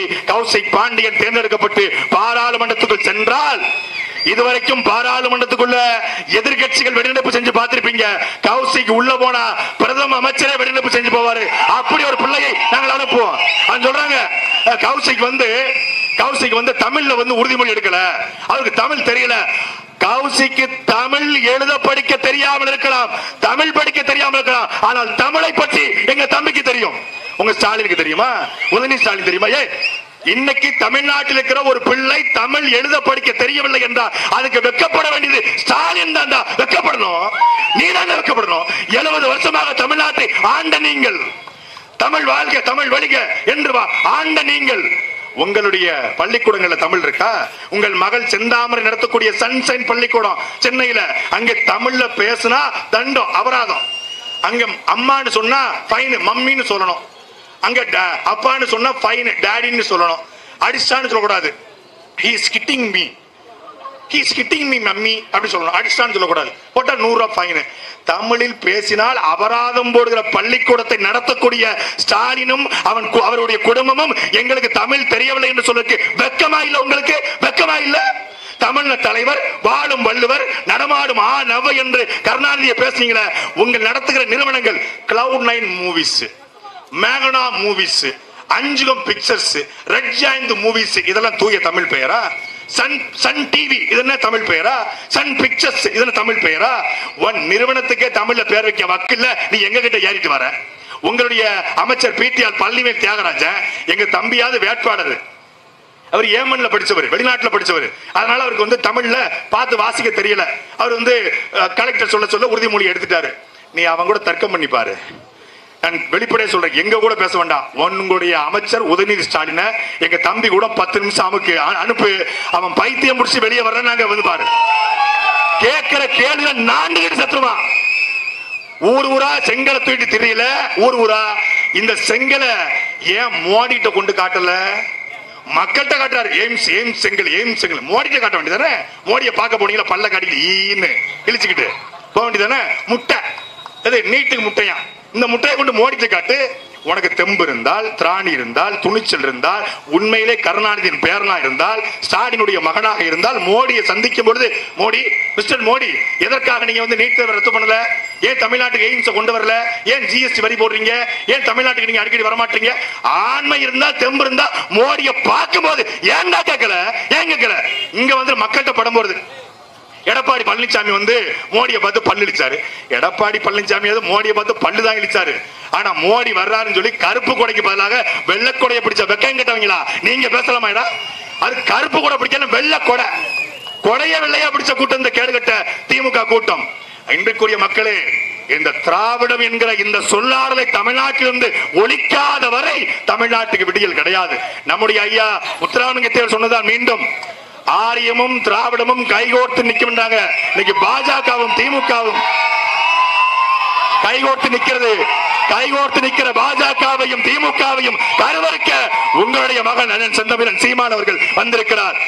கௌசிக் பாண்டியன் தேர்ந்தெடுக்கப்பட்டு பாராளுமன்றத்துக்குள் சென்றால் இதுவரைக்கும் பாராளுமன்றத்துக்குள்ள எதிர்கட்சிகள் வெளிநடப்பு செஞ்சு பார்த்திருப்பீங்க. கௌசிக்கு உள்ள போனா பிரதம அமைச்சரே வெளிநடப்பு செஞ்சு போவாரு. அப்படி ஒரு பிள்ளையை நாங்கள் அனுப்புவோம். அவன் சொல்றாங்க. கௌசிக்கு வந்து கௌசிக்கு வந்து தமிழ்ல வந்து உறுதிமொழி எடுக்கல. அவருக்கு தமிழ் தெரியல. கௌசிக்கு தமிழ் எழுத படிக்க தெரியாமல் இருக்கலாம். தமிழ் படிக்க தெரியாமல் இருக்கலாம். ஆனால் தமிழை பற்றி எங்க தம்பிக்கு தெரியும். உங்க ஸ்டாலினுக்கு தெரியுமா? உதயநிதி ஸ்டாலின் தெரியுமா? ஏ இன்னைக்கு தமிழ்நாட்டில் இருக்கிற ஒரு பிள்ளை தமிழ் எழுத படிக்க தெரியவில்லை என்றால் அதுக்கு வெக்கப்பட வேண்டியது ஸ்டாலின் தான்டா வெக்கப்படணும். நீ தான் வெக்கப்படணும். எழுபது வருஷமாக தமிழ்நாட்டை ஆண்ட நீங்கள். தமிழ் வாழ்க தமிழ் வழிக என்று வா. ஆண்ட நீங்கள். உங்களுடைய பள்ளிக்கூடங்கள்ல தமிழ் இருக்கா? உங்கள் மகள் செந்தாமரை நடத்தக்கூடிய சன்ஷைன் பள்ளிக்கூடம் சென்னையில. அங்க தமிழ்ல பேசுனா தண்டம் அபராதம். அங்க அம்மான்னு சொன்னா ஃபைன் மம்மின்னு சொல்லணும். அங்க அப்பான்னு சொன்னா ஃபைன் டேடின்னு சொல்லணும். அடிஸ்டான்னு சொல்லக்கூடாது. He is kidding me he is kidding me mummy அப்படி சொல்லணும். அடிஸ்டான்னு சொல்லக்கூடாது. போட்டா நூறுரூவா ஃபைனு ஃபைன் தமிழில் பேசினால் அபராதம் போடுகிற பள்ளிக்கூடத்தை நடத்தக்கூடிய ஸ்டாலினும் அவன் கு- அவருடைய குடும்பமும் எங்களுக்கு தமிழ் தெரியவில்லை என்று சொல்லுக்கு வெக்கமா இல்லை உங்களுக்கு? வெக்கமா இல்லை? தமிழ் தலைவர் வாழும் வள்ளுவர் நடமாடும் ஆ நவ என்று கருணாநிதியை பேசுனீங்களே உங்கள் நடத்துகிற நிறுவனங்கள் cloud nine movies மேகனா movies Anjugam pictures red giant movies இதெல்லாம் தூய தமிழ் பெயரா? சன் சன் டிவி இது என்ன தமிழ் பெயரா? சன் பிக்சர்ஸ் இது என்ன தமிழ் பெயரா? ஒன் நிறுவனத்துக்கே தமிழ்ல பேர் வைக்க வக்கில்ல நீ எங்க கிட்ட ஏறிட்டு வர. உங்களுடைய அமைச்சர் பிடிஆர் பள்ளிவேல் தியாகராஜன் எங்க தம்பியாவது வேட்பாளர். அவர் ஏமன்ல படிச்சவர் வெளிநாட்டுல படிச்சவர். அதனால அவருக்கு வந்து தமிழ்ல பார்த்து வாசிக்க தெரியல. அவர் வந்து கலெக்டர் சொல்ல சொல்ல உறுதிமொழி எடுத்துட்டாரு. நீ அவன் கூட தர்க்கம் பண்ணி பாரு நான் வெளிப்படையா சொல்றேன். எங்க கூட பேச வேண்டாம். உங்களுடைய அமைச்சர் உதயநிதி ஸ்டாலின எங்க தம்பி கூட பத்து நிமிஷம் அமுக்கு அனுப்பு. அவன் பைத்தியம் முடிச்சு வெளியே வர்ற நாங்க வந்து பாரு. கேட்கிற கேள்வி நாண்டுகிட்டு சத்துருவான். ஊர் ஊரா செங்கலை தூக்கிட்டு தெரியல. ஊர் ஊரா. இந்த செங்கலை ஏன் மோடிட்ட கொண்டு காட்டல? மக்கள்கிட்ட காட்டுறாரு. எய்ம்ஸ் எய்ம்ஸ் செங்கல் எய்ம்ஸ் செங்கல். மோடிட்ட காட்ட வேண்டியதானே? மோடியை பார்க்க போனீங்களா? பல்ல காட்டிக்கிட்டு ஈன்னு. இழிச்சுக்கிட்டு போக வேண்டியதானே? முட்டை. அது நீட்டுக்கு முட்டையா இந்த முட்டையை கொண்டு மோடிட்ட காட்டு. உனக்கு தெம்பு இருந்தால் திராணி இருந்தால் துணிச்சல் இருந்தால் உண்மையிலே கருணாநிதியின் பேரனா இருந்தால் ஸ்டாலினுடைய மகனாக இருந்தால் மோடியை சந்திக்கும் பொழுது மோடி மிஸ்டர் மோடி எதற்காக நீங்க வந்து நீட் தேர்வு ரத்து பண்ணல? ஏன் தமிழ்நாட்டுக்கு எய்ம்ஸை கொண்டு வரல? ஏன் ஜிஎஸ்டி வரி போடுறீங்க? ஏன் தமிழ்நாட்டுக்கு நீங்க அடிக்கடி வரமாட்டீங்க? ஆண்மை இருந்தா தெம்பு இருந்தா மோடியை பார்க்கும்போது ஏன்டா கேட்கல? ஏன் கேட்கல? இங்க வந்து மக்கள்கிட்ட படம் போறது எடப்பாடி பழனிசாமி வந்து மோடியை பார்த்து பல்லு இழிச்சாரு எடப்பாடி பழனிசாமி வந்து மோடியை பார்த்து பல்லு தான் இழிச்சாரு ஆனா மோடி வர்றாருன்னு சொல்லி கருப்பு கொடைக்கு பதிலாக வெள்ளக்கொடையை பிடிச்ச வெக்கம் கட்டவங்களா? நீங்க பேசலாமாடா அது கருப்பு கொடை பிடிக்கல வெள்ளை கொடை. கொடைய வெள்ளையா பிடிச்ச கூட்டம் இந்த கேடுகட்ட திமுக கூட்டம். இன்றைக்குரிய மக்களே இந்த திராவிடம் என்கிற இந்த சொல்லாடலை தமிழ்நாட்டிலிருந்து ஒழிக்காத வரை தமிழ்நாட்டுக்கு விடியல் கிடையாது. நம்முடைய ஐயா முத்துராமலிங்க சொன்னதான் மீண்டும். ஆரியமும் திராவிடமும் கைகோர்த்து நிற்கின்றாங்க இன்னைக்கு பாஜகவும் திமுகவும். கைகோர்த்து நிக்கிறது. கைகோர்த்து நிக்கிற பாஜகவையும் திமுகவையும் கருவறுக்க உங்களுடைய மகன் அண்ணன் செந்தமிழன் சீமான் அவர்கள் வந்திருக்கிறார்.